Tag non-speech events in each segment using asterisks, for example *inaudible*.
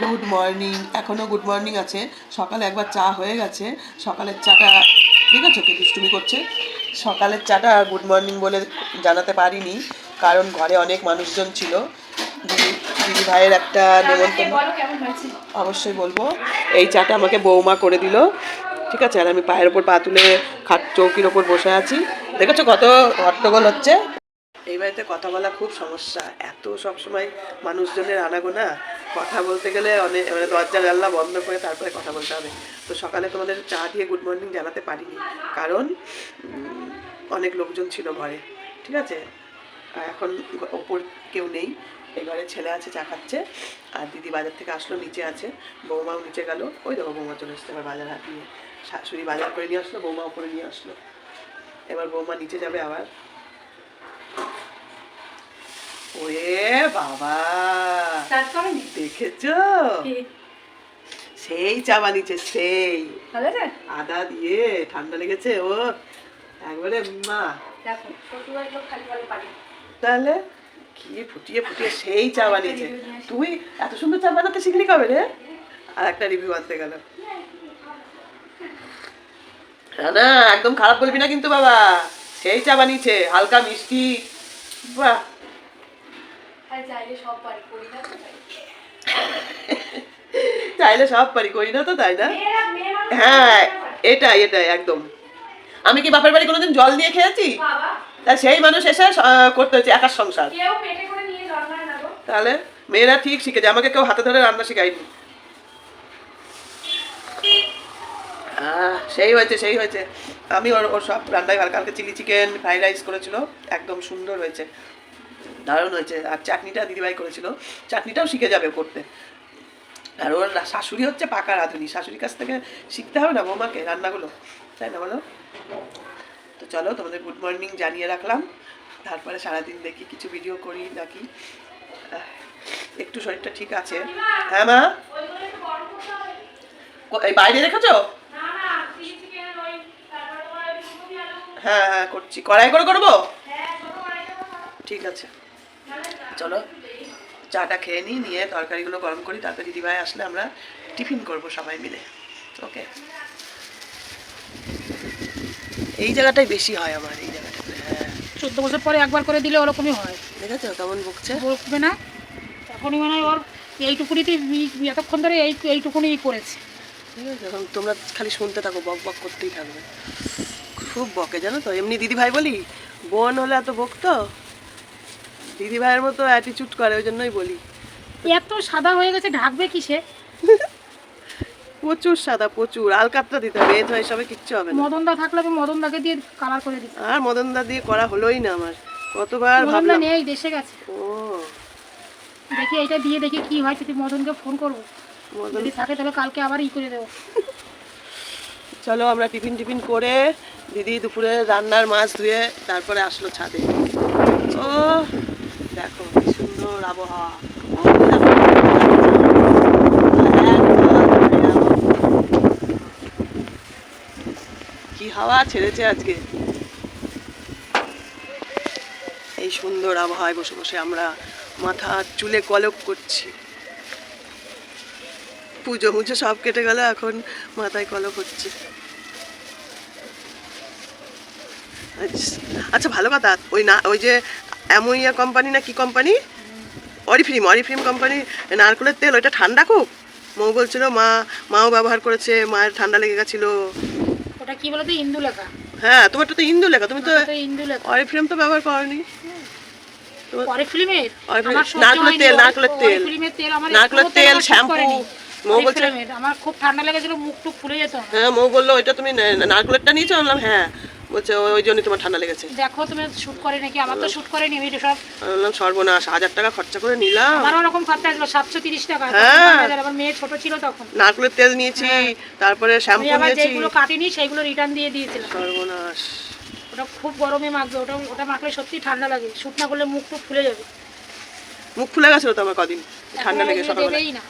Good morning এখনও good morning আছে। সকালে একবার চা হয়ে গেছে। সকালের চাটা ঠিক আছে কি দুষ্টুমি করছে? সকালের চাটা গুড মর্নিং বলে জানাতে পারিনি কারণ ঘরে অনেক মানুষজন ছিল। দিদি দিদি ভাইয়ের একটা নেমন্তন্ন অবশ্যই বলব। এই চাটা আমাকে বৌমা করে দিল। ঠিক আছে? আর আমি পায়ের ওপর পা তুলে খাট চৌকির ওপর বসে আছি। দেখেছ কত হট্টগোল হচ্ছে? এই বাড়িতে কথা বলা খুব সমস্যা। এত সবসময় মানুষজনের আনাগোনা। কথা বলতে গেলে অনেক মানে দরজা, জানলা বন্ধ করে তারপরে কথা বলতে হবে। তো সকালে তোমাদের চা দিয়ে গুড মর্নিং জানাতে পারিনি। কারণ অনেক লোকজন ছিল ঘরে। ঠিক আছে? আর এখন ওপর কেউ নেই। এবারে ছেলে আছে, চা খাচ্ছে। আর দিদি বাজার থেকে আসলো, নিচে আছে। বৌমাও নিচে গেল। ওই দেখো বৌমা চলে এসছে এবার বাজার হাট নিয়ে। শাশুড়ি বাজার করে নিয়ে আসলো, বৌমা উপরে নিয়ে আসলো। এবার বৌমা নিচে যাবে আবার। ওরে বাবা। দেখেছ? সেই চা বানিয়েছে সেই। আদা দিয়ে ঠান্ডা লেগেছে ও একবারে মা। তাহলে কি ফুটিয়ে ফুটিয়ে সেই চা বানিয়েছে। তুই এত সুন্দর চা বানাতে শিখলি কবে রে? আর একটা রিভিউ আনতে গেল। না একদম খারাপ বলবি না কিন্তু বাবা। সেই চা বানিয়েছে হালকা মিষ্টি। বাহ। চাইলে সব পারি *laughs* করি না তো তাই। না হ্যাঁ এটাই এটাই একদম। আমি কি বাপের বাড়ি কোনোদিন জল দিয়ে খেয়েছি? তা সেই মানুষ এসে করতে হচ্ছে একার সংসার। তাহলে মেয়েরা ঠিক শিখেছে আমাকে কেউ হাতে ধরে রান্না শেখায়নি। সেই হয়েছে সেই হয়েছে। আমি ওর ওর সব রান্নাই ভালো কালকে চিলি চিকেন ফ্রাইড রাইস করেছিল একদম সুন্দর হয়েছে। দারুণ হয়েছে। আর চাটনিটা দিদিভাই করেছিল। চাটনিটাও শিখে যাবে করতে। আর ওর শাশুড়ি হচ্ছে পাকা রাঁধুনি। শাশুড়ির কাছ থেকে শিখতে হবে না বৌমাকে রান্নাগুলো, তাই না বলো? তো চলো, তোমাদের গুড মর্নিং জানিয়ে রাখলাম। তারপরে সারাদিন দেখি কিছু ভিডিও করি নাকি। একটু শরীরটা ঠিক আছে। হ্যাঁ মা? এই বাইরে রেখেছো? হ্যাঁ হ্যাঁ করছি। কড়াই করে করব। ঠিক আছে। চলো চাটা খেয়ে নিই নিয়ে তরকারিগুলো গরম করি তারপরে দিদিভাই আসলে আমরা টিফিন করব সবাই মিলে। ওকে। এই জায়গাটাই বেশি হয় আমার এই জায়গাটাতে হ্যাঁ। চোদ্দ বছর পরে একবার করে দিলে ওরকমই হয়। দেখেছ কেমন বকছে? বকবে না? এখনই মানে ওর এইটুকুনিতে এতক্ষণ ধরে এই এইটুকুনি করেছে। ঠিক আছে এখন তোমরা খালি শুনতে থাকো বক বক করতেই থাকবে। খুব বকে জানো তো? এমনি দিদি ভাই বলি বোন হলে এত বকতো? দিদি ভাইয়ের মতো অ্যাটিচিউড করে ওই জন্যই বলি এত সাদা হয়ে গেছে ঢাকবে কিসে? প্রচুর সাদা প্রচুর। আলকাতরা দিতে হবে এ তো এসবে কিচ্ছু হবে না। মদনদা থাকলে আমি মদনদাকে দিয়ে কালার করে দিই আর মদনদা দিয়ে করা হলোই না আমার। কতবার ভাবলাম নেই দেশে গেছে। ও। দেখি এটা দিয়ে দেখি কি হয় যদি মদনকে ফোন করব। মদন যদি থাকে তাহলে কালকে আবার ই করে দেবো। চলো আমরা টিফিন টিফিন করে দিদি দুপুরে রান্নার মাছ ধুয়ে তারপরে আসলো ছাদে। ও। দেখো সুন্দর আবহাওয়া। কি হাওয়া ছেড়েছে আজকে? এই সুন্দর আবহাওয়ায় বসে বসে আমরা মাথা চুলে কলক করছি। পুজো মুজো সব কেটে গেল, এখন মাথায় কলক হচ্ছে। আচ্ছা- আচ্ছা ভালো কথা। ওই না, ওই যে অ্যামোনিয়া কোম্পানি না কি কোম্পানি? অরিফ্রিম অরিফ্রিম কোম্পানি। নারকেলের তেল ওইটা ঠান্ডা খুব? মৌ বলছিল মা মাও ব্যবহার করেছে মায়ের ঠান্ডা লেগে গেছিল। ওটা কি বলতো? ইন্দু লেখা। হ্যাঁ তোমারটা তো ইন্দু লেখা তুমি তো ইন্দু লেখা। অরিফ্রিম তো ব্যবহার করনি। নারকেলের হয়নি, তেল, নারকেলের তেল। তেল নারকেলের শ্যাম্পু। মৌ বলছে- আমার খুব ঠান্ডা লেগেছিল মুখ টুক ফুলে যেত হ্যাঁ মৌ বলল ওইটা তুমি নারকেলেরটা নিয়েছো বললাম হ্যাঁ। বলছে ওই জন্যই তোমার ঠান্ডা লেগেছে। দেখো তুমি শুট করে নাকি? আমার তো শুট করেনি আমি তো সব বললাম সর্বনাশ হাজার টাকা খরচা করে নিলাম। আমার ওরকম খরচা আসলো সাতশো তিরিশ টাকা। হ্যাঁ। আমার মেয়ে ছোট ছিল তখন। নারকেলের তেল নিয়েছি তারপরে শ্যাম্পু নিয়েছি। যেগুলো কাটিনি সেগুলো রিটার্ন দিয়ে দিয়েছিলাম। সর্বনাশ। ওটা খুব গরমে মাখবে ওটা ওটা মাখলে সত্যি ঠান্ডা লাগে। শুট না করলে মুখ টুক ফুলে যাবে। মুখ ফুলে গেছিল তো আমার কদিন ঠান্ডা লেগে সকালবেলা। না।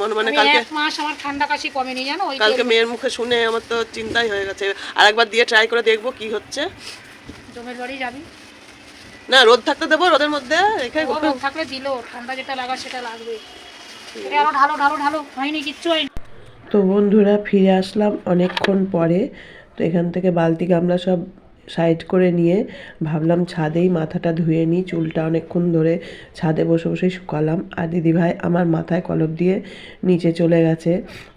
মনে মানে কালকে মাস আমার ঠান্ডা কাশি কমেনি জানো? কালকে মেয়ের মুখে শুনে আমার তো চিন্তাই হয়ে গেছে। আর একবার দিয়ে ট্রাই করে দেখব কি হচ্ছে। জমের বাড়ি যাবি? না রোদ থাকতে দেবো রোদের মধ্যে রেখে রোদ থাকলে দিলো ঠান্ডা যেটা লাগা সেটা লাগবে। আরও ঢালো ঢালো ঢালো হয়নি কিচ্ছু হয়নি। তো বন্ধুরা ফিরে আসলাম অনেকক্ষণ পরে। তো এখান থেকে বালতি গামলা সব সাইড করে নিয়ে ভাবলাম ছাদেই মাথাটা ধুয়ে নিই, চুলটা অনেকক্ষণ ধরে ছাদে বসে বসে শুকালাম। আর দিদিভাই আমার মাথায় কলপ দিয়ে নিচে চলে গেছে,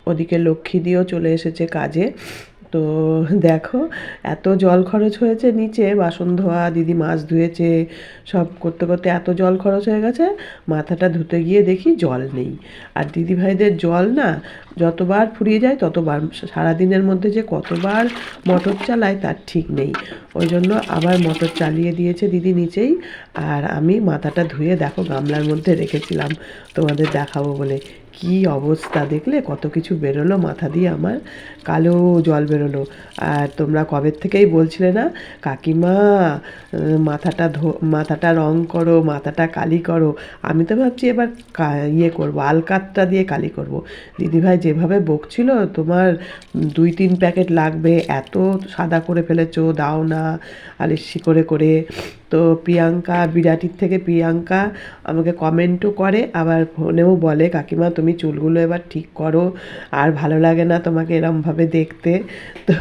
ওদিকে লক্ষ্মী দিয়েও চলে এসেছে কাজে। তো দেখো, এত জল খরচ হয়েছে নিচে, বাসন ধোয়া, দিদি মাছ ধুয়েছে, সব করতে করতে এত জল খরচ হয়ে গেছে, মাথাটা ধুতে গিয়ে দেখি জল নেই। আর দিদি ভাইদের জল না যতবার ফুরিয়ে যায় ততবার, সারাদিনের মধ্যে যে কতবার মোটর চালায় তার ঠিক নেই। ওই জন্য আবার মোটর চালিয়ে দিয়েছে দিদি নিচেই, আর আমি মাথাটা ধুয়ে দেখো গামলার মধ্যে রেখেছিলাম, তোমাদের দেখাবো বলে। কি অবস্থা দেখলে? কত কিছু বেরোলো মাথা দিয়ে আমার। কালো জল বেরোলো। আর তোমরা কবে থেকেই বলছিলে না, কাকিমা মাথাটা ধো, মাথাটা রং করো, মাথাটা কালি করো। আমি তো ভাবছি এবার ইয়ে করব, আলকাতটা দিয়ে কালি করব। দিদিভাই যেভাবে বকছিল, তোমার দুই তিন প্যাকেট লাগবে, এত সাদা করে ফেলেছো, দাও না, আলিসি করে করে। তো প্রিয়াঙ্কা বিরাটির থেকে প্রিয়াঙ্কা আমাকে কমেন্টও করে, আবার ফোনেও বলে, কাকিমা, তুমি চুলগুলো এবার ঠিক করো, আর ভালো লাগে না তোমাকে এরমভাবে দেখতে। তো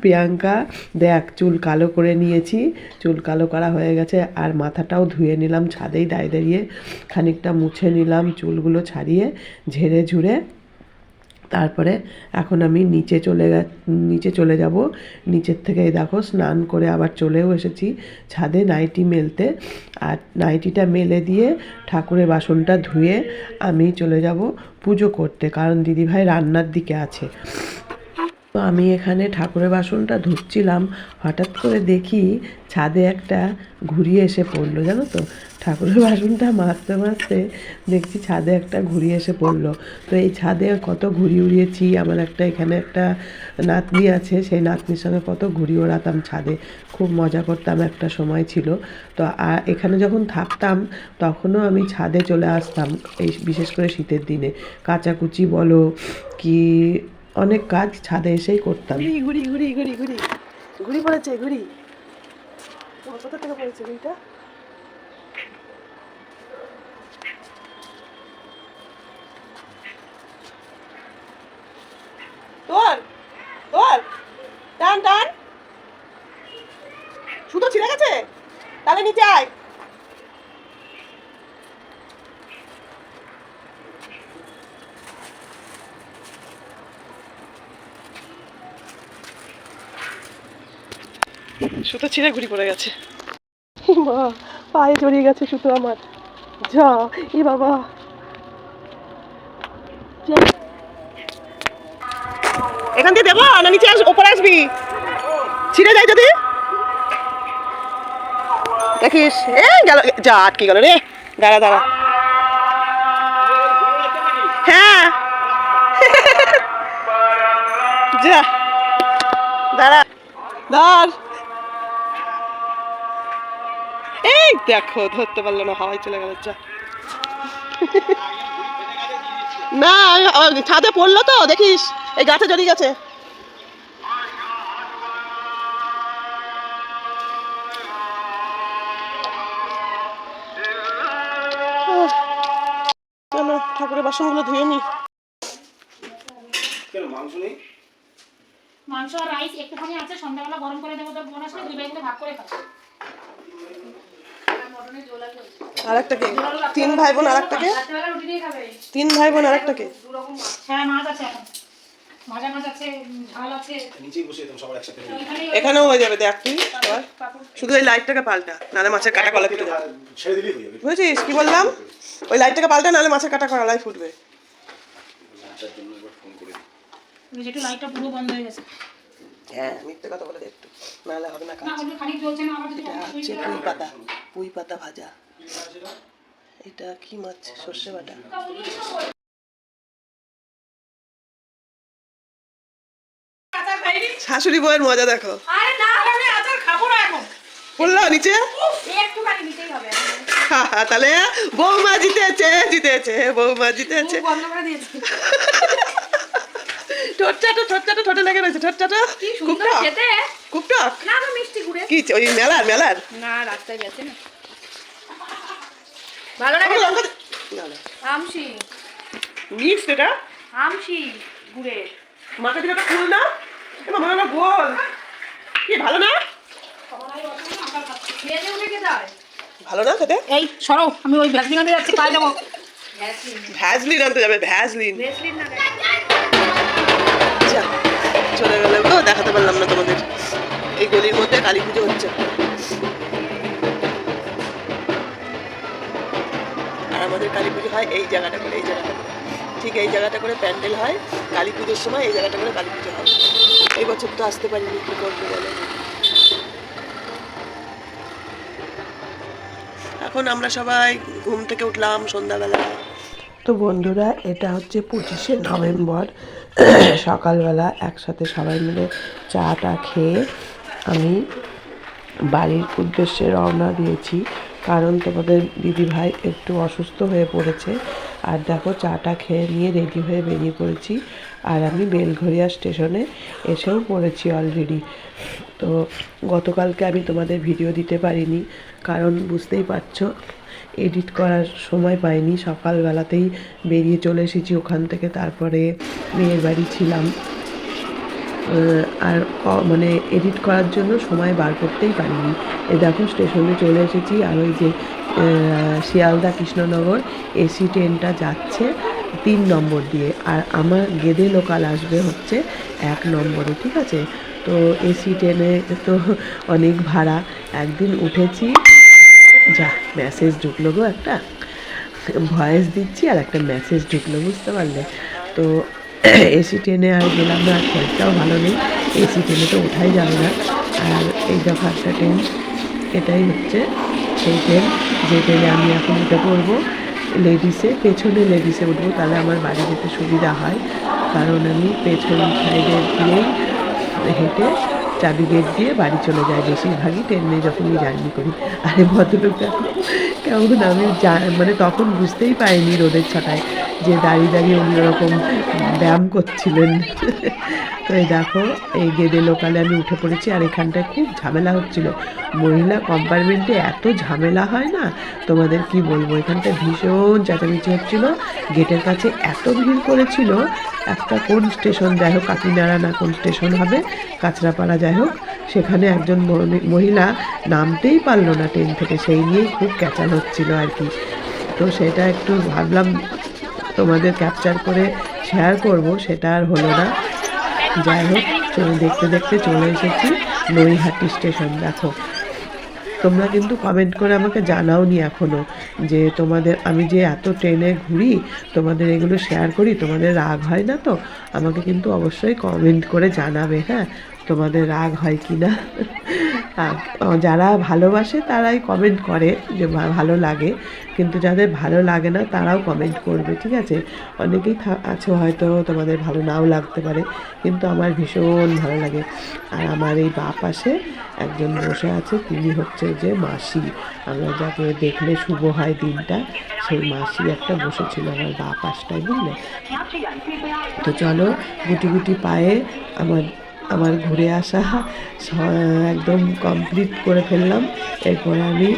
প্রিয়াঙ্কা, দেখ, চুল কালো করে নিয়েছি, চুল কালো করা হয়ে গেছে, আর মাথাটাও ধুয়ে নিলাম ছাদেই দাঁড়িয়ে দাঁড়িয়ে, খানিকটা মুছে নিলাম চুলগুলো ছাড়িয়ে, ঝেড়ে ঝুড়ে। তারপরে এখন আমি নিচে চলে নিচে চলে যাব। নিচের থেকে দেখো স্নান করে আবার চলেও এসেছি ছাদে নাইটি মেলতে। আর নাইটিটা মেলে দিয়ে ঠাকুরের বাসনটা ধুয়ে আমি চলে যাব পুজো করতে, কারণ দিদিভাই রান্নার দিকে আছে। আমি এখানে ঠাকুরের বাসনটা ধুচ্ছিলাম। হঠাৎ করে দেখি ছাদে একটা ঘুরিয়ে এসে পড়ল, জানো তো? ঠাকুরের বাসনটা মাজতে মাজতে দেখছি ছাদে একটা ঘুরিয়ে এসে পড়ল। তো এই ছাদে কত ঘুড়ি উড়িয়েছি, আমার একটা এখানে একটা নাতনি আছে, সেই নাতনির সঙ্গে কত ঘুড়ি ওড়াতাম ছাদে। খুব মজা করতাম, একটা সময় ছিল। তো এখানে যখন থাকতাম, তখনও আমি ছাদে চলে আসতাম, এই বিশেষ করে শীতের দিনে। কাচাকুচি বলো, কি অনেক কাজ ছাদে এসেই করতাম। ঘুড়ি ঘুড়ি ঘুড়ি ঘুড়ি ঘুড়ি ঘুড়ি পড়েছে, ঘুড়ি। কোথা থেকে পড়েছে ঘুড়িটা? তোর তোর। টান টান। সুতো ছিঁড়ে গেছে? তাহলে নিচে আয়। সুতো ছিঁড়ে ঘুরি পড়ে গেছে। মা পায়ে জড়িয়ে গেছে সুতো আমার। যা ই বাবা। এখান থেকে দেবো না নিচে আস ওপরে আসবি। ছিঁড়ে যায় যদি। দেখিস এ গেল যা আটকে গেল রে। দাঁড়া দাঁড়া। হ্যাঁ। যা। দাঁড়া। ধর দেখো ধরতে পারল না হাওয়ায় চলে গেল যা। না আমি- ছাদে পড়ল তো দেখিস এই গাছে জড়িয়ে গেছে। ঠাকুরের বাসনগুলো ধুয়ে নি। মাংস আর রাইস একটুখানি আছে সন্ধ্যাবেলা গরম করে দেবো তো বোন আসলে দুই ভাগ করে খাব। আর একটা কে তিন ভাই বোন আর একটা কে তিন ভাই বোন আর একটা কে এখানেও হয়ে যাবে দেখ তুই এবার। শুধু এই লাইটটাকে পাল্টা নাহলে মাছের কাটা কলা ফুটে যাবে হয়ে বুঝেছিস? কি বললাম? ওই লাইটটাকে পাল্টা নাহলে মাছের কাটা কলাই ফুটবে। ওই লাইটটা পুরো বন্ধ হয়ে গেছে। হ্যাঁ মিথ্যে কথা বলে দে একটু। নাহলে হবে না হচ্ছে পুঁই পাতা পুঁই পাতা। ভাজা। এটা কি মাছ? সর্ষে বাটা। শাশুড়ি বউয়ের মজা দেখো। আরে না আমি আচার খাব না এখন। বলল নিচে? তাহলে বৌমা জিতেছে জিতেছে বৌমা জিতেছে। বন্ধ করে দিয়েছি। ঠোঁট চাটো ঠোঁট চাটো ঠোঁটে লেগে রয়েছে ঠোঁট চাটো। কি খুব খেতে। খুব টক না তো মিষ্টি গুড়ে কি ওই মেলার মেলার? না রাস্তায় গেছে না। ভালো লাগে না, না। আমসি মিক্স এটা? আমশি গুড়ের। মাকে দিলে ফুল না এ মামা ওটা গোল। কি ভালো না? ভালো না খেতে? এই সরো আমি ওই ভ্যাকসিন আনতে যাচ্ছি কাজ যাব। ভ্যাজলিন আনতে যাবে ভ্যাজলিন ব্রেসলেট না চলে গেল। গো দেখাতে পারলাম না তোমাদের। এই গলির মধ্যে কালী পুজো হচ্ছে। আর আমাদের কালী পুজো হয় এই জায়গাটা করে, এই জায়গাটা করে। ঠিক এই জায়গাটা করে প্যান্ডেল হয়। কালী পুজোর সময় এই জায়গাটা করে কালী পুজো হয়। এই বছর তো আসতে পারিনি, কী করব বলে? এখন আমরা সবাই ঘুম থেকে উঠলাম সন্ধ্যাবেলা। তো বন্ধুরা, এটা হচ্ছে পঁচিশে নভেম্বর। সকালবেলা একসাথে সবাই মিলে চা টা খেয়ে আমি বাড়ির উদ্দেশ্যে রওনা দিয়েছি। কারণ তোমাদের দিদিভাই একটু অসুস্থ হয়ে পড়েছে। আর দেখো, চাটা খেয়ে নিয়ে রেডি হয়ে বেরিয়ে পড়েছি। আর আমি বেলঘরিয়া স্টেশনে এসেও পড়েছি অলরেডি তো গতকালকে আমি তোমাদের ভিডিও দিতে পারিনি। কারণ বুঝতেই পারছ এডিট করার সময় পাইনি। সকালবেলাতেই বেরিয়ে চলে এসেছি ওখান থেকে। তারপরে মেয়ের বাড়ি ছিলাম। আর মানে এডিট করার জন্য সময় বার করতেই পারিনি। এ দেখো স্টেশনে চলে এসেছি, আর ওই যে শিয়ালদা কৃষ্ণনগর এসি ট্রেনটা যাচ্ছে তিন নম্বর দিয়ে। আর আমার গেদে লোকাল আসবে হচ্ছে এক নম্বরে, ঠিক আছে? তো এসি ট্রেনে তো অনেক ভাড়া। একদিন উঠেছি, যা মেসেজ ঢুকলো গো একটা। ভয়েস দিচ্ছি আর একটা মেসেজ ঢুকলো, বুঝতে পারলে? তো এসি ট্রেনে আর গেলাম না শরীরটাও ভালো নেই। এসি ট্রেনে তো ওঠাই যাবে না। আর এই দেখো একটা ট্রেন, এটাই হচ্ছে সেই ট্রেন। যে ট্রেনে আমি এখন এটা করব লেডিসে পেছনে লেডিসে উঠবো, তাহলে আমার বাড়ি যেতে সুবিধা হয়। কারণ আমি পেছন সাইডে দিয়েই হেঁটে চাবি গেট দিয়ে বাড়ি চলে যায় বেশিরভাগই ট্রেনে যখনই জার্নি করি। আরে ভদ্রলোকটা কেমন আমি মানে তখন বুঝতেই পারিনি রোদের ছটায়। যে দাঁড়িয়ে দাঁড়িয়ে অন্যরকম ব্যায়াম করছিলেন। তো এই দেখো, এই গেদে লোকালে আমি উঠে পড়েছি আর এখানটায় খুব ঝামেলা হচ্ছিল। মহিলা কম্পার্টমেন্টে এত ঝামেলা হয় না? তোমাদের কি বলব? এখানটায় ভীষণ চেঁচামেচি হচ্ছিল। গেটের কাছে এত ভিড় করেছিল। একটা কোন স্টেশন, যাই হোক, কাকিনাড়া না কোন স্টেশন হবে, কাঁচরাপাড়া যাই হোক, সেখানে একজন মহি- মহিলা নামতেই পারল না ট্রেন থেকে। সেই নিয়েই খুব ক্যাচাল হচ্ছিল আর কি। তো সেটা একটু ভাবলাম তোমাদের ক্যাপচার করে শেয়ার করব, সেটা আর হলো না। যাই হোক, চলে দেখতে দেখতে চলে এসেছি নৈহাটি স্টেশন, দেখো। তোমরা কিন্তু কমেন্ট করে আমাকে জানাওনি এখনও যে তোমাদের, আমি যে এত ট্রেনে ঘুরি, তোমাদের এগুলো শেয়ার করি, তোমাদের রাগ হয় না তো? আমাকে কিন্তু অবশ্যই কমেন্ট করে জানাবে হ্যাঁ? তোমাদের রাগ হয় কি না যারা ভালোবাসে তারাই কমেন্ট করে যে ভালো লাগে। কিন্তু যাদের ভালো লাগে না তারাও কমেন্ট করবে, ঠিক আছে? অনেকেই আছে হয়তো তোমাদের ভালো নাও লাগতে পারে, কিন্তু আমার ভীষণ ভালো লাগে। আর আমার এই বা পাশে একজন বসে আছে, তিনি হচ্ছে যে মাসি। আমরা যাকে দেখলে শুভ হয় দিনটা, সেই মাসি একটা বসেছিল আমার বা পাশটায়, বুঝলে? তো চলো গুটি গুটি পায়ে আমার আমার ঘুরে আসা একদম কমপ্লিট করে ফেললাম। এরপর আমি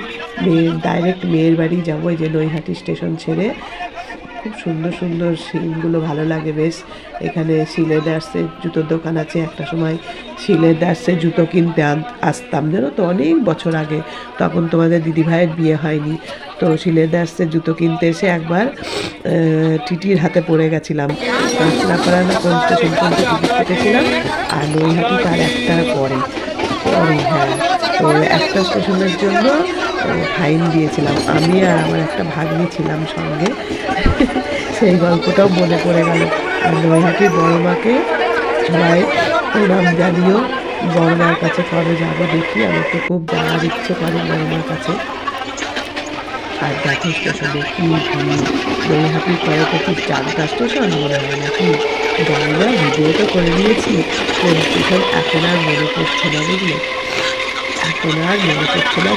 মেয়ের ডাইরেক্ট মেয়ের বাড়ি যাব এই যে নৈহাটি স্টেশন ছেড়ে। খুব সুন্দর সুন্দর সিনগুলো ভালো লাগে বেশ। এখানে শিলেদার্সের জুতোর দোকান আছে। একটা সময় শিলেদার্সের জুতো কিনতে আসতাম। জানো তো, অনেক বছর আগে। তখন তোমাদের দিদিভাইয়ের বিয়ে হয়নি। তো শিলেদার্সের জুতো কিনতে এসে একবার টিটির হাতে পড়ে গেছিলাম। না কোন স্টেশন পর্যন্ত টিকিট কেটেছিলাম? আর নৈহাটি তার একটার পরে। পরে হ্যাঁ তো একটা স্টেশনের জন্য ফাইন দিয়েছিলাম। আমি আর আমার একটা ভাগ্নি ছিলাম সঙ্গে। সেই গল্পটাও মনে পড়ে গেল। আর নৈহাটির বড় মাকে সবাই প্রণাম জানিও। বড় মার কাছে কবে যাব দেখি। আমার তো খুব যাওয়ার ইচ্ছে করে বড় মার কাছে। আর দেখো স্টেশনে কি ভিড়। নৈহাটির পরে তো ঠিক চারটা স্টেশন মনে হয় নাকি? জানি না ভিডিও তো করে নিয়েছি। কোন স্টেশন এখন আর মনে পড়ছে না বুঝলে? এখন আর মনে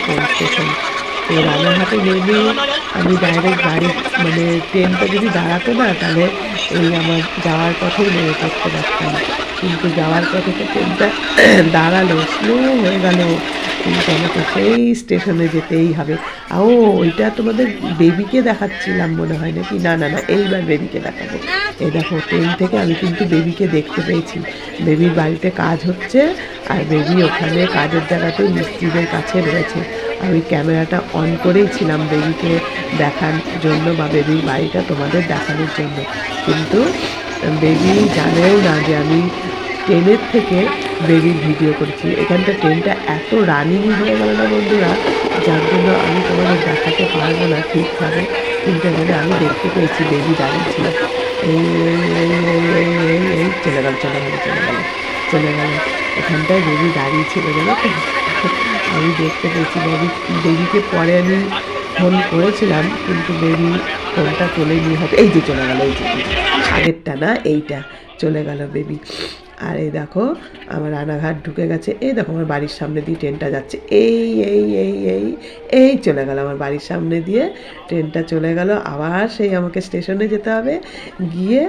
পড়ছে তো রানাঘাটে নেমে আমি ডাইরেক্ট গাড়ি মানে ট্রেনটা যদি দাঁড়াতো না, তাহলে এই আমার যাওয়ার পথেই নেমে পড়তে পারতাম। কিন্তু যাওয়ার পথে তো ট্রেনটা *clears throat* দাঁড়াল স্লো হয়ে গেল। কিন্তু আমাকে সেই স্টেশনে যেতেই হবে। ও ওইটা তোমাদের বেবিকে দেখাচ্ছিলাম মনে হয় নাকি? না না না, এইবার বেবিকে দেখাবো। এই দেখো ট্রেন থেকে আমি কিন্তু বেবিকে দেখতে পেয়েছি। বেবির বাড়িতে কাজ হচ্ছে, আর বেবি ওখানে কাজের জায়গাতেই মিস্ত্রিদের কাছে রয়েছে। আমি ক্যামেরাটা অন করেই ছিলাম বেবিকে দেখার জন্য বা বেবির বাড়িটা তোমাদের দেখানোর জন্য কিন্তু বেবি জানেও না যে আমি ট্রেনের থেকে বেবির ভিডিও করছি এখানটা ট্রেনটা এত রানিং হয়ে গেল না বন্ধুরা যার জন্য আমি তোমাদের দেখাতে পারব না ঠিকভাবে কিন্তু এখানে আমি দেখতে পেয়েছি বেবি দাঁড়িয়ে ছিল এই এই এই চলে গেল চলে গেল চলে গেল চলে গেল এখানটায় বেবি দাঁড়িয়ে ছিল জানো আমি দেখতে পেয়েছি বেবি। দেবীকে পরে আমি ফোন করেছিলাম, কিন্তু বেবি ফোনটা চলে নিয়ে হবে এই যে চলে গেল, এই যে। এই যে। আগেরটা না, এইটা। চলে গেল বেবি আর এই দেখো, আমার রানাঘাট ঢুকে গেছে। এই দেখো, আমার বাড়ির সামনে দিয়ে ট্রেনটা যাচ্ছে। এই এই এই এই এই চলে গেল আমার বাড়ির সামনে দিয়ে। ট্রেনটা চলে গেল। আবার সেই আমাকে স্টেশনে যেতে হবে। গিয়ে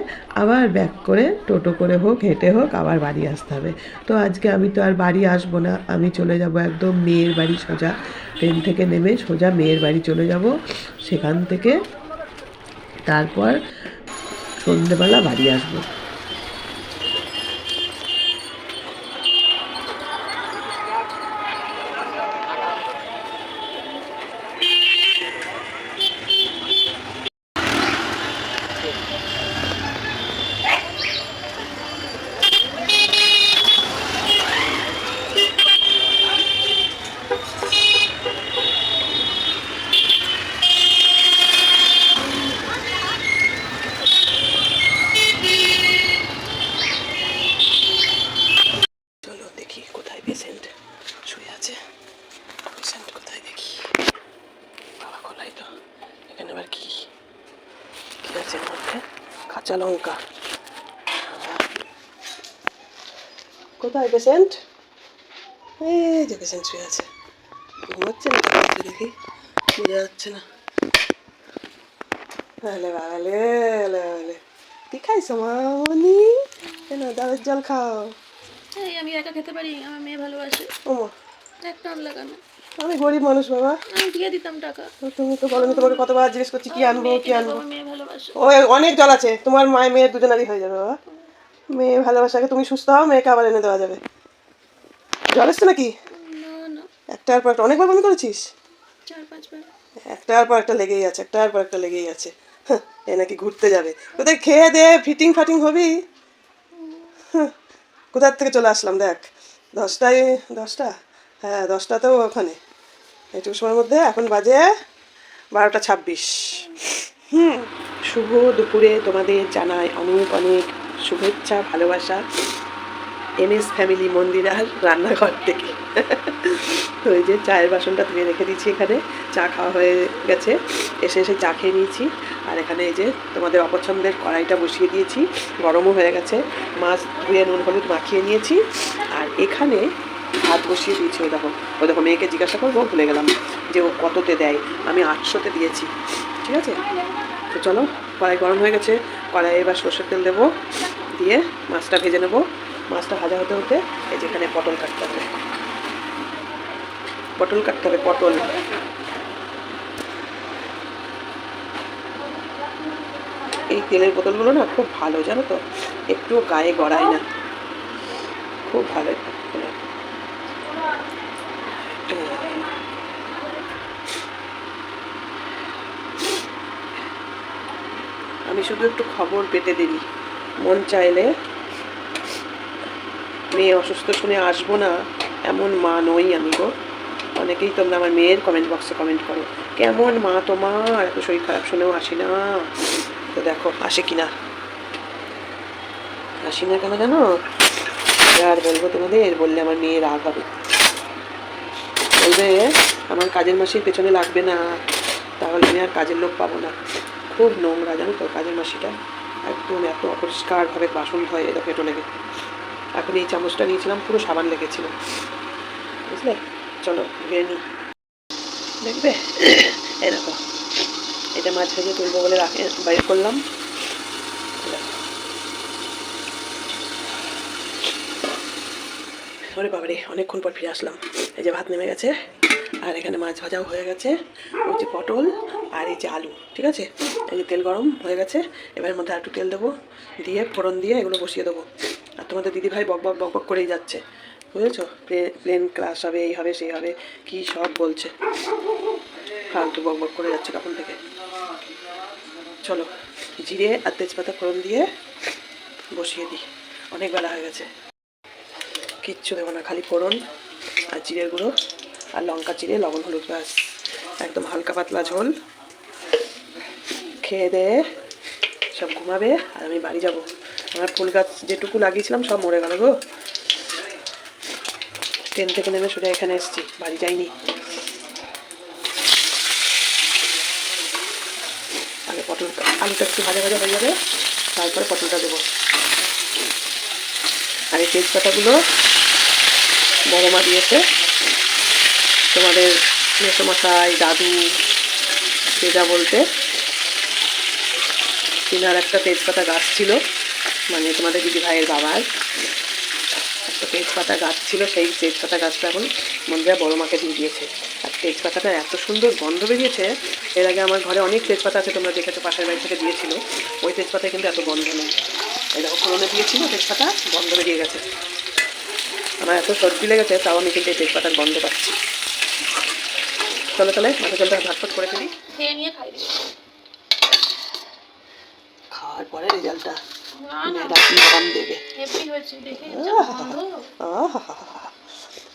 আবার ব্যাক করে টোটো করে হোক, হেঁটে হোক, আবার বাড়ি আসতে হবে। তো আজকে আমি তো আর বাড়ি আসব না। আমি চলে যাব একদম মেয়ের বাড়ি সোজা। ট্রেন থেকে নেমে সোজা মেয়ের বাড়ি চলে যাব। সেখান থেকে তারপর সন্ধেবেলা বাড়ি আসব। পেশেন্ট এই যে পেশেন্ট শুয়ে আছে। ঘুমাচ্ছে না ঘুমাচ্ছে দেখি। বোঝা যাচ্ছে না। হলে বাবালে হলে বাবালে। কি খাইছো মামনি? কেন ডালের জল খাও। এই আমি একা খেতে পারি আমার মেয়ে ভালোবাসে। ওমা। একটা লাগানো। আমি গরিব মানুষ বাবা। আমি দিয়ে দিতাম টাকা। তো তুমি তো বলো তোমাকে কতবার জিজ্ঞেস করছি কি আনব কি আনব? আমার মেয়ে ভালোবাসে। ও অনেক জল আছে। তোমার মায়ের মেয়ের দুজনারই হয়ে যাবে বাবা। মেয়ে ভালোবাসাকে তুমি সুস্থ হও মেয়েকে আবার এনে দেওয়া যাবে। জল এসছে নাকি? একটার পর একটা অনেকবার বমি করেছিস? একটার পর একটা লেগেই আছে একটার পর একটা লেগেই আছে। হাহ, এ নাকি ঘুরতে যাবে। কোথায় খেয়ে দে ফিটিং ফাটিং হবি? হাহ, কোথার থেকে চলে আসলাম দেখ। দশটায় দশটা? হ্যাঁ দশটা তো ওখানে। এইটুকু সময়ের মধ্যে এখন বাজে বারোটা ছাব্বিশ। হুম শুভ দুপুরে তোমাদের জানাই অনেক অনেক শুভেচ্ছা, ভালোবাসা এম এস ফ্যামিলি মন্দিরার রান্নাঘর থেকে। তো এই যে চায়ের বাসনটা ধুয়ে রেখে দিয়েছি এখানে। চা খাওয়া হয়ে গেছে। এসে এসে চা খেয়ে নিয়েছি। আর এখানে এই যে তোমাদের অপছন্দের কড়াইটা বসিয়ে দিয়েছি। গরমও হয়ে গেছে। মাছ ধুয়ে নুন, হলুদ মাখিয়ে নিয়েছি। আর এখানে ভাত বসিয়ে দিয়েছি ওই দেখো। ওই দেখো, মেয়েকে জিজ্ঞাসা করব ভুলে গেলাম যে ও কততে দেয়। আমি আটশোতে দিয়েছি। ঠিক আছে? তো চলো, কড়াই গরম হয়ে গেছে। কড়াইয়ে এবার সর্ষের তেল দেবো, দিয়ে মাছটা ভেজে নেব। মাছটা ভাজা হতে হতে এই যেখানে পটল কাটতে হবে। পটল কাটতে হবে, পটল। এই তেলের বোতলগুলো না খুব ভালো, জানো তো? একটু গায়ে গড়ায় না। খুব ভালো এগুলো। আমি শুধু একটু খবর পেতে দেরি। মন চাইলে মেয়ে অসুস্থ শুনে আসব না, এমন মা নই আমি গো। অনেকেই তোমরা আমার মেয়ের কমেন্ট বক্সে কমেন্ট করো। কেমন মা তোমার? এত শরীর খারাপ শুনেও আসি না। তো দেখো, আসে কিনা আসি না কেন জানো? আর বলব তোমাদের, বললে আমার মেয়ে রাগ হবে। বলবে, আমার কাজের মাসির পেছনে লাগবে না। তাহলে আমি আর কাজের লোক পাবো না। খুব নোংরা, জানো তো, কাজের মাসিটা। একদম এত অপরিষ্কারভাবে বাসন ধয় এটা ফেটো লেগে। এখন এই চামচটা নিয়েছিলাম, পুরো সাবান লেগেছিল। বুঝলে? চলো, ধুয়ে দেখবে? এই দেখো। এটা মাঝে ভেজে তুলবো বলে রাখে, বাইর করলাম। ওরে বাবারে, অনেকক্ষণ পর ফিরে আসলাম। এই যে ভাত নেমে গেছে। আর এখানে মাছ ভাজাও হয়ে গেছে। ওই যে পটল আর এই যে আলু, ঠিক আছে? এই যে তেল গরম হয়ে গেছে। এবারের মধ্যে আর একটু তেল দেবো। দিয়ে ফোড়ন দিয়ে এগুলো বসিয়ে দেবো। আর তোমাদের দিদিভাই বক বক বক বক করেই যাচ্ছে। বুঝেছ? প্লেন ক্লাস হবে, এই হবে, সেই হবে, কী সব বলছে। ফালতু বক বক করে যাচ্ছে তখন থেকে। চলো, জিরে আর তেজপাতা ফোড়ন দিয়ে বসিয়ে দিই। অনেক বেলা হয়ে গেছে। কিচ্ছু দেবো না, খালি ফোড়ন আর জিরের গুঁড়ো। আর লঙ্কা চিড়ে, লবণ হলুদ ব্যাস। একদম হালকা পাতলা ঝোল। খেয়ে দেয়ে সব ঘুমাবে, আর আমি বাড়ি যাব। আমার ফুল গাছ যেটুকু লাগিয়েছিলাম, সব মরে গেল গো। ট্রেন থেকে নেমে সোজা এখানে এসেছি, বাড়ি যাইনি। আগে পটল, আলুটা একটু ভাজা ভাজা হয়ে যাবে, তারপরে পটলটা দেবো। আর এই তেজপাতাগুলো বড় মা দিয়েছে। তোমাদের মেসোমশাই, দাদু, যে যা বলতে তিনার একটা তেজপাতা গাছ ছিল মানে তোমাদের দিদি ভাইয়ের বাবার। একটা তেজপাতা গাছ ছিল, সেই তেজপাতা গাছটা এখন মন্দিরা বড় মাকে দিয়ে দিয়েছে। আর তেজপাতাটা এত সুন্দর গন্ধ বেরিয়েছে, এর আগে আমার ঘরে অনেক তেজপাতা আছে, তোমরা দেখেছ পাশের বাড়ি থেকে দিয়েছিল। ওই তেজপাতায় কিন্তু এত গন্ধ নেই। দেখো ফোড়নে দিয়েছিল তেজপাতা, গন্ধ বেরিয়ে গেছে। আমার এত সর্দি লেগেছে, তাও আমি কিন্তু এই তেজপাতার গন্ধ পাচ্ছি। চলো তাহলে মাথা জলটা ভাটফট করে ফেলি। খেয়ে নিয়ে খাই দিই। খাওয়ার পরে রেজাল্টটা না না। দেবে!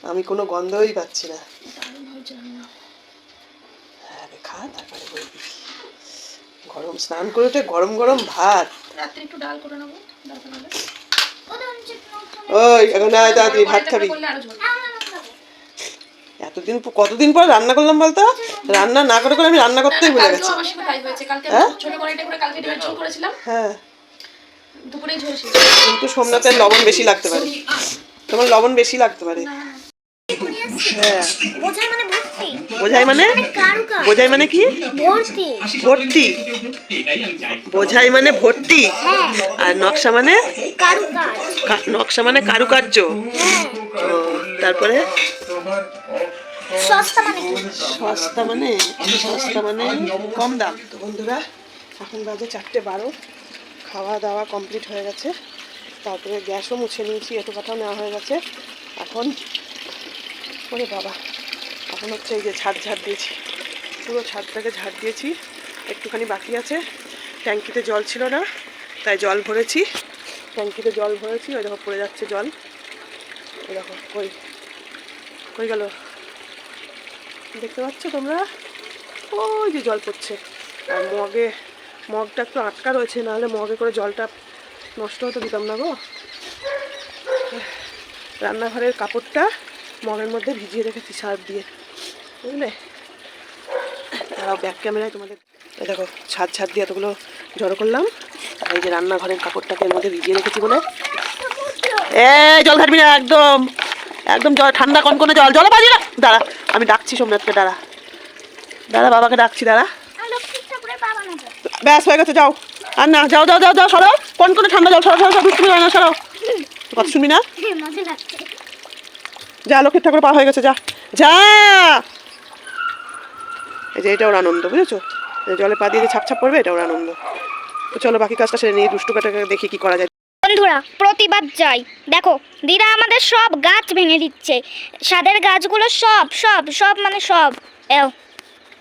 আমি কোনো গন্ধই পাচ্ছি না। হ্যাঁ রে, খা তারপরে বলবি গরম স্নান করেছে গরম গরম ভাত। রাত্রে একটু ডাল করে নেব ওই এখন আয় তাড়াতাড়ি ভাত খাবি। এতদিন কতদিন পর রান্না করলাম বলতো? রান্না না করে করে আমি রান্না করতেই ভুলে গেছি। হ্যাঁ? হ্যাঁ। দুপুরেই ঝোল ছিল। কিন্তু সোমনাথের লবণ বেশি লাগতে পারে। তোমার লবণ বেশি লাগতে পারে। হ্যাঁ। বোঝাই মানে বোঝাই মানে? কারুকার মানে কি? ভর্তি। বোঝাই মানে ভর্তি। আর নকশা মানে? কারুকার নকশা মানে কারুকার্য। হ্যাঁ। ও, তারপরে? সস্তা মানে সস্তা মানে সস্তা মানে কম দাম। তো বন্ধুরা এখন বাজে চারটে বারো। খাওয়া দাওয়া কমপ্লিট হয়ে গেছে। তারপরে গ্যাসও মুছে নিয়েছি এটো কাটাও নেওয়া হয়ে গেছে। এখন ওরে বাবা এখন হচ্ছে এই যে ঝাড় ঝাড় দিয়েছি। পুরো ছাদটাকে ঝাড় দিয়েছি। একটুখানি বাকি আছে। ট্যাঙ্কিতে জল ছিল না তাই জল ভরেছি। ট্যাঙ্কিতে জল ভরেছি ওই দেখো পড়ে যাচ্ছে জল। ওই দেখো কই কই গেল। দেখতে পাচ্ছ তোমরা? ওই যে জল পড়ছে। আর মগে, মগটা একটু আটকা রয়েছে, নাহলে মগে করে জলটা নষ্ট হতে দিতাম না গো। রান্নাঘরের কাপড়টা মগের মধ্যে ভিজিয়ে রেখেছি সার্ফ দিয়ে। বুঝলে? তারাও ব্যাক ক্যামেরায় তোমাদের দেখো, ছাদ ছাদ দিয়ে এতগুলো জড়ো করলাম। আর এই যে রান্নাঘরের কাপড়টাকে এর মধ্যে ভিজিয়ে রেখেছি বলে। এ জল ঘাটবি না, একদম। একদম জল, ঠান্ডা কনকনে জল জলে বাজি না দাঁড়া, আমি ডাকছি সোমনাথকে, দাঁড়া। দাঁড়া, বাবাকে ডাকছি, দাঁড়া। ব্যাস, হয়ে গেছে, যাও। আর না, যাও যাও যাও যাও, সরাও। কনকনে ঠান্ডা জল, সরাও সরাও দুষ্টুমি হয় না, সরাও। কথা শুনবি না? যা, লক্ষ্মীর ঠাকুর পা হয়ে গেছে, যা। যা! এই যে এটা ওর আনন্দ বুঝেছ জলে পা দিয়ে যে ছাপ ছাপ পড়বে এটা ওর আনন্দ তো চলো, বাকি কাজটা সেরে নিয়ে দুষ্টু কাটাকে দেখি কি করা যায়। বন্ধুরা, প্রতিবাদ চাই। দেখো, দিদা আমাদের সব গাছ ভেঙে দিচ্ছে। সাদের গাছগুলো সব সব সব মানে সব। এও,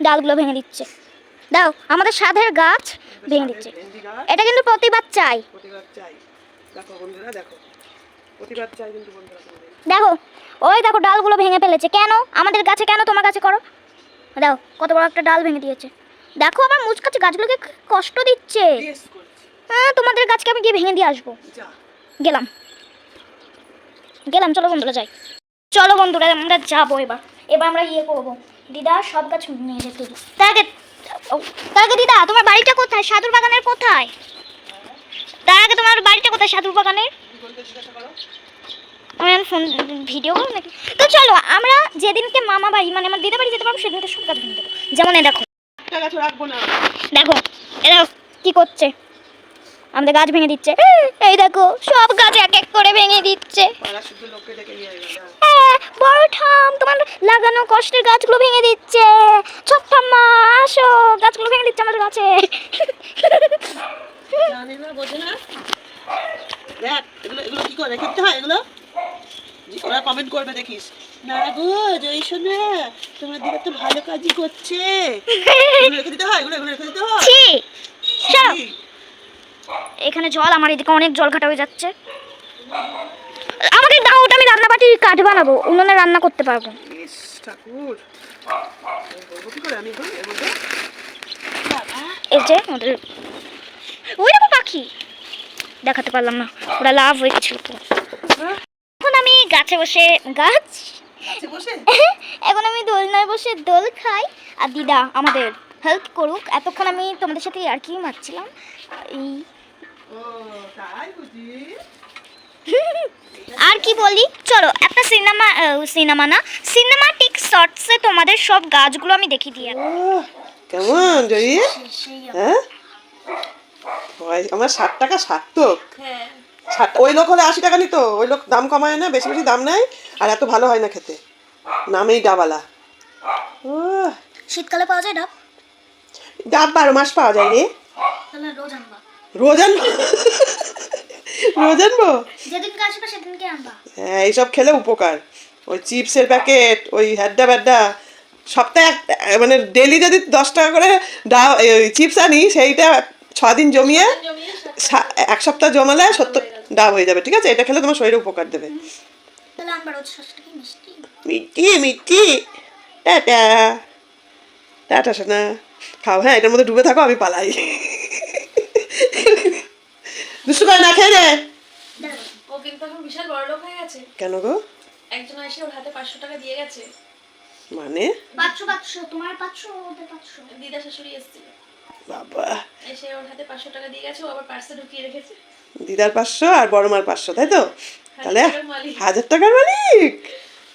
ডালগুলো ভেঙে দিচ্ছে। দাও, আমাদের সাধের গাছ ভেঙে দিচ্ছে। এটা কিন্তু প্রতিবাদ চাই। দেখো, ওই দেখো, ডালগুলো ভেঙে ফেলেছে। কেন? আমাদের গাছে কেন তোমার কাছে করো? দাও, কত বড় একটা ডাল ভেঙে দিয়েছে। দেখো আমার মুচকাচ্ছে, গাছগুলোকে কষ্ট দিচ্ছে। তোমাদের গাছকে আমি গিয়ে ভেঙে দিয়ে আসব। গেলাম। গেলাম চলো বন্ধুরা যাই। চলো বন্ধুরা আমরা যাব এবার। এবার আমরা ইয়ে করব। দিদা সব গাছ নিয়ে যেতে তার আগে দিদা তোমার বাড়িটা কোথায়? সাধুর বাগানের কোথায়? তার আগে তোমার বাড়িটা কোথায় সাধুর বাগানের? আমি এখন ফোন ভিডিও করব নাকি? তো চলো আমরা যেদিনকে মামা বাড়ি মানে আমার দিদা বাড়ি যেতে পারব সেদিনকে সব গাছ ভেঙে দেবো। যেমন এ দেখো। দেখো এ দেখো কি করছে। আমাদের গাছ ভেঙে দিচ্ছে। এই দেখো সব গাছ এক এক করে ভেঙে দিচ্ছে। হ্যাঁ, বড় ঠাম তোমার লাগানো কষ্টের গাছগুলো ভেঙে দিচ্ছে। ছোট ঠাম্মা আসো গাছগুলো ভেঙে দিচ্ছে আমাদের গাছে। জানে না বোঝে না। দেখ এগুলো এগুলো কি করে? রেখে দিতে হয় এগুলো? ওরা কমেন্ট করবে দেখিস। না গো জয় তোমার দিকে তো ভালো কাজই করছে। এগুলো রেখে দিতে হয় এগুলো এগুলো রেখে দিতে হয়। এখানে জল আমার এদিকে অনেক জল ঘাটা হয়ে যাচ্ছে। আমাকে দাও ওটা আমি রান্নাবাটি কাঠ বানাবো উনুনে রান্না করতে পারব। এই যে আমাদের ওই দেখো পাখি। দেখাতে পারলাম না ওরা লাভ হয়ে গেছিল তো। এখন আমি গাছে বসে গাছ *laughs* এখন আমি দোলনায় বসে দোল খাই। আর দিদা আমাদের হেল্প করুক। এতক্ষণ আমি তোমাদের সাথে আর কি মারছিলাম? এই *laughs* আর কি বলি? চলো একটা সিনেমা সিনেমা না সিনেমাটিক শর্টসে তোমাদের সব গাছগুলো আমি দেখিয়ে দিয়ে ও কেমন জয়ী? হ্যাঁ? ওই আমার ষাট টাকা সার্থক। ষাট ওই লোক হলে আশি টাকা নিত ওই লোক দাম কমায় না বেশি বেশি দাম নেয় আর এত ভালো হয় না খেতে। নামেই ডাবালা। ও শীতকালে পাওয়া যায় ডাব? ডাব বারো মাস পাওয়া যায় রে তাহলে রোজ আনবা। রোজ আনব রোজ আনব যেদিনকে আসবে সেদিনকে আনবা। হ্যাঁ এইসব খেলে উপকার। ওই চিপসের প্যাকেট ওই হ্যাড্ডা ব্যাড্ডা সপ্তাহে এক মানে ডেলি যদি দশ টাকা করে ডা চিপস আনি সেইটা ছ দিন জমিয়ে সা- এক সপ্তাহ জমালে সত্তর ডাব হয়ে যাবে ঠিক আছে? এটা খেলে তোমার শরীরে উপকার দেবে। মিষ্টি? মিষ্টি টাটা। টাটা শোনা খাও হ্যাঁ এটার মধ্যে ডুবে থাকো আমি পালাই। দুষ্টু করে না খেয়ে রে ও কিন্তু এখন বিশাল বড় লোক হয়ে গেছে। কেন গো? একজন এসে ওর হাতে পাঁচশো টাকা দিয়ে গেছে। মানে? পাঁচশো পাঁচশো তোমার পাঁচশো ওদের পাঁচশো। দিদা শাশুড়ি এসেছিল। বাবা। এসে ওর হাতে পাঁচশো টাকা দিয়ে গেছে ও আবার পার্সে ঢুকিয়ে রেখেছে। দিদার পাঁচশো আর বড় মার পাঁচশো তাই তো? তাহলে মালিক। হাজার টাকার মালিক?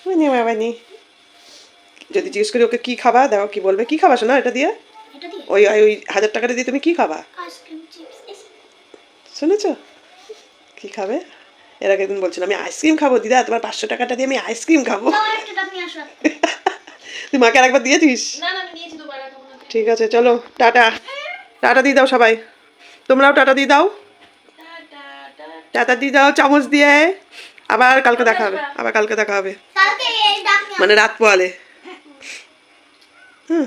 মানে বাবানি যদি জিজ্ঞেস করি ওকে কি খাবা? দেখো কি বলবে? কি খাবা শোনা এটা দিয়ে? ওই ওই- ওই হাজার টাকাটা দিয়ে তুমি কি খাবা? শুনেছ? কি খাবে? এর আগের দিন বলছিল আমি আইসক্রিম খাব দিদা তোমার পাঁচশো টাকাটা দিয়ে আমি আইসক্রিম খাব। *laughs* তুই মাকে আরেকবার দিয়েছিস? এখন ওনাকে। ঠিক আছে চলো টাটা। টাটা দিয়ে দাও সবাই। তোমরাও টাটা দিয়ে দাও। টাটা, দিয়ে দাও চামচ দিয়ে। আবার কালকে দেখা হবে আবার কালকে দেখা হবে। মানে রাত পোয়ালে। হুম।